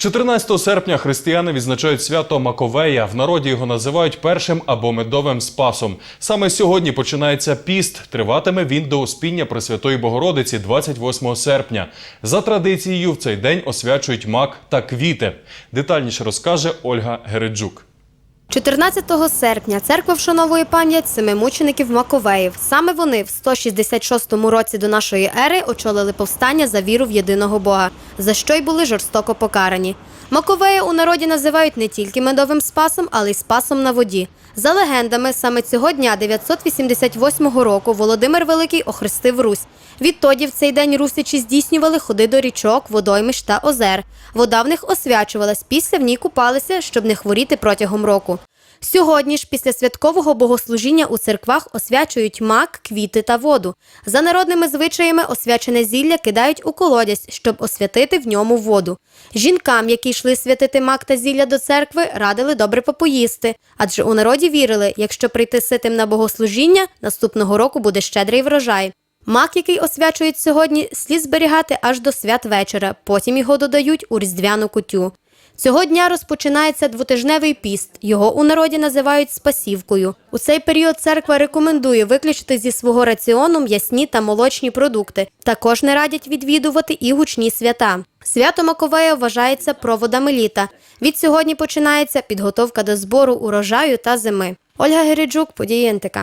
14 серпня християни відзначають свято Маковея. В народі його називають першим або медовим спасом. Саме сьогодні починається піст. Триватиме він до Успіння Пресвятої Богородиці 28 серпня. За традицією в цей день освячують мак та квіти. Детальніше розкаже Ольга Гереджук. 14 серпня церква вшановує пам'ять семи мучеників Маковеїв. Саме вони в 166 році до нашої ери очолили повстання за віру в єдиного Бога, за що й були жорстоко покарані. Маковея у народі називають не тільки медовим спасом, але й спасом на воді. За легендами, саме цього дня 988 року Володимир Великий охрестив Русь. Відтоді в цей день русичі здійснювали ходи до річок, водоймищ та озер. Вода в них освячувалась, після в ній купалися, щоб не хворіти протягом року. Сьогодні ж після святкового богослужіння у церквах освячують мак, квіти та воду. За народними звичаями освячене зілля кидають у колодязь, щоб освятити в ньому воду. Жінкам, які йшли святити мак та зілля до церкви, радили добре попоїсти, адже у народі вірили, якщо прийти ситим на богослужіння, наступного року буде щедрий врожай. Мак, який освячують сьогодні, слід зберігати аж до святвечора, потім його додають у різдвяну кутю. Цього дня розпочинається двотижневий піст. Його у народі називають спасівкою. У цей період церква рекомендує виключити зі свого раціону м'ясні та молочні продукти. Також не радять відвідувати і гучні свята. Свято Маковея вважається проводами літа. Від сьогодні починається підготовка до збору урожаю та зими. Ольга Гереджук, події НТК.